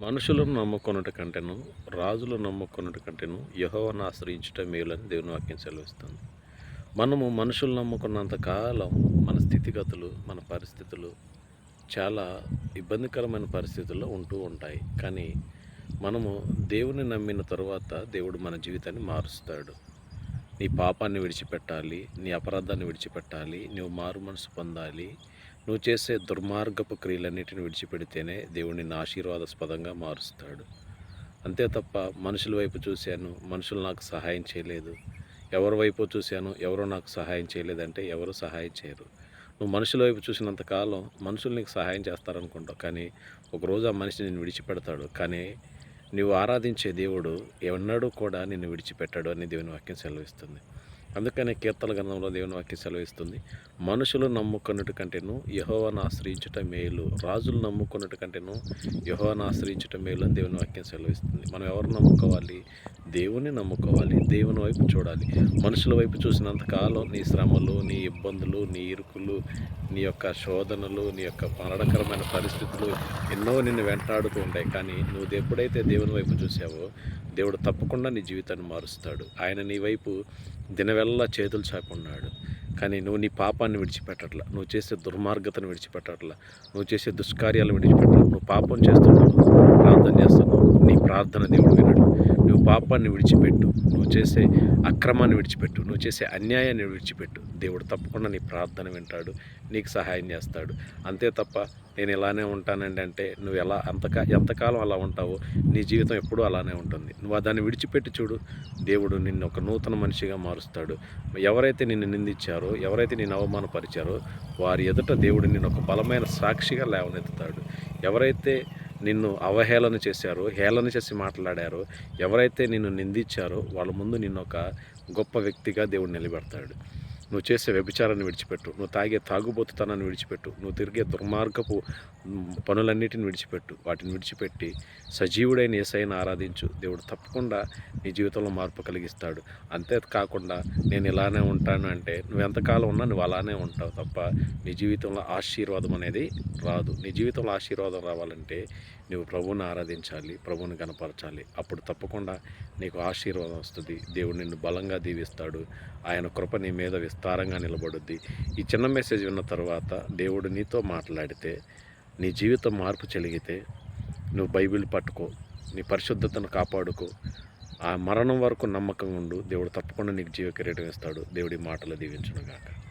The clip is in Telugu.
మనుషులను నమ్ముకొనుట కంటేను రాజులు నమ్ముకొనుట కంటేను యహోవను ఆశ్రయించుట మేలని దేవుని వాక్యం సెలవిస్తుంది. మనము మనుషులు నమ్ముకున్నంత కాలం మన స్థితిగతులు మన పరిస్థితులు చాలా ఇబ్బందికరమైన పరిస్థితుల్లో ఉంటూ ఉంటాయి. కానీ మనము దేవుని నమ్మిన తరువాత దేవుడు మన జీవితాన్ని మారుస్తాడు. నీ పాపాన్ని విడిచిపెట్టాలి నీ అపరాధాన్ని విడిచిపెట్టాలి నువ్వు మారు మనసు పొందాలి నువ్వు చేసే దుర్మార్గపు క్రియలన్నిటిని విడిచిపెడితేనే దేవుడిని నిన్ను ఆశీర్వాదాస్పదంగా మారుస్తాడు. అంతే తప్ప మనుషుల వైపు చూశాను మనుషులు నాకు సహాయం చేయలేదు. ఎవరి వైపు చూశాను ఎవరో నాకు సహాయం చేయలేదంటే ఎవరు సహాయం చేయరు. నువ్వు మనుషుల వైపు చూసినంత కాలం మనుషులు నీకు సహాయం చేస్తారనుకుంటావు. కానీ ఒకరోజు ఆ మనిషి నిన్ను విడిచిపెడతాడు. కానీ నువ్వు ఆరాధించే దేవుడు ఎన్నడూ కూడా నిన్ను విడిచిపెట్టాడు అని దేవుని వాక్యం సెలవిస్తుంది. అందుకనే కీర్తన గ్రంథంలో దేవుని వాక్య సెలవిస్తుంది. మనుషులు నమ్ముకున్నట్టు కంటేను యహోవాను ఆశ్రయించుట మేలు. రాజులు నమ్ముకున్నట్టు కంటేను యహోవాను ఆశ్రయించుట మేలు అని దేవుని వాక్యం సెలవిస్తుంది. మనం ఎవరు నమ్ముకోవాలి? దేవుని నమ్ముకోవాలి. దేవుని వైపు చూడాలి. మనుషుల వైపు చూసినంతకాలం నీ శ్రమలు నీ ఇబ్బందులు నీ ఇరుకులు నీ యొక్క శోధనలు నీ యొక్క మరణకరమైన పరిస్థితులు ఎన్నో నిన్ను వెంటాడుతూ ఉంటాయి. కానీ నువ్వు ఎప్పుడైతే దేవుని వైపు చూసావో దేవుడు తప్పకుండా నీ జీవితాన్ని మారుస్తాడు. ఆయన నీ వైపు దినవెల్లా చేతులు చాపున్నాడు కానీ నువ్వు నీ పాపాన్ని విడిచిపెట్టట్లా. నువ్వు చేసే దుర్మార్గతను విడిచిపెట్టట్లా. నువ్వు చేసే దుష్కార్యాలు విడిచిపెట్టట్లా. నువ్వు పాపం చేస్తున్నావు. ప్రార్థన చేస్తున్నావు. నీ ప్రార్థన దేవుడు వినడు. నువ్వు పాపాన్ని విడిచిపెట్టు. నువ్వు చేసే అక్రమాన్ని విడిచిపెట్టు. నువ్వు చేసే అన్యాయాన్ని విడిచిపెట్టు. దేవుడు తప్పకుండా నీ ప్రార్థన వింటాడు. నీకు సహాయం చేస్తాడు. అంతే తప్ప నేను ఇలానే ఉంటానండి అంటే నువ్వు ఎలా అంతకా ఎంతకాలం అలా ఉంటావో నీ జీవితం ఎప్పుడూ అలానే ఉంటుంది. నువ్వు దాన్ని విడిచిపెట్టి చూడు. దేవుడు నిన్ను ఒక నూతన మనిషిగా మారుస్తాడు. ఎవరైతే నిన్ను నిందించారో ఎవరైతే నిన్ను అవమానపరిచారో వారి ఎదుట దేవుడు నిన్ను ఒక బలమైన సాక్షిగా లేవనెత్తుతాడు. ఎవరైతే నిన్ను అవహేళన చేశారో హేళన చేసి మాట్లాడారో ఎవరైతే నిన్ను నిందించారో వాళ్ళ ముందు నిన్ను ఒక గొప్ప వ్యక్తిగా దేవుడు నిలబెడతాడు. నువ్వు చేసే వ్యభిచారాన్ని విడిచిపెట్టు. నువ్వు తాగే తాగుబోతుతనాన్ని విడిచిపెట్టు. నువ్వు తిరిగే దుర్మార్గపు పనులన్నిటిని విడిచిపెట్టు. వాటిని విడిచిపెట్టి సజీవుడైన ఏసైన ఆరాధించు. దేవుడు తప్పకుండా నీ జీవితంలో మార్పు కలిగిస్తాడు. అంతే కాకుండా నేను ఇలానే ఉంటాను అంటే నువ్వు ఎంతకాలం ఉన్నా నువ్వు అలానే ఉంటావు తప్ప నీ జీవితంలో ఆశీర్వాదం అనేది రాదు. నీ జీవితంలో ఆశీర్వాదం రావాలంటే నువ్వు ప్రభువుని ఆరాధించాలి ప్రభువుని కనపరచాలి అప్పుడు తప్పకుండా నీకు ఆశీర్వాదం వస్తుంది. దేవుడు నిన్ను బలంగా దీవిస్తాడు. ఆయన కృప నీ మీద తారంగా నిలబడుద్ది. ఈ చిన్న మెసేజ్ విన్న తర్వాత దేవుడు నీతో మాట్లాడితే నీ జీవితం మార్పు చెలిగితే నువ్వు బైబిల్ పట్టుకో నీ పరిశుద్ధతను కాపాడుకో. ఆ మరణం వరకు నమ్మకం ఉండు. దేవుడు తప్పకుండా నీకు జీవ కిరీటం ఇస్తాడు. దేవుడి మాటలు దీవించునుగాక.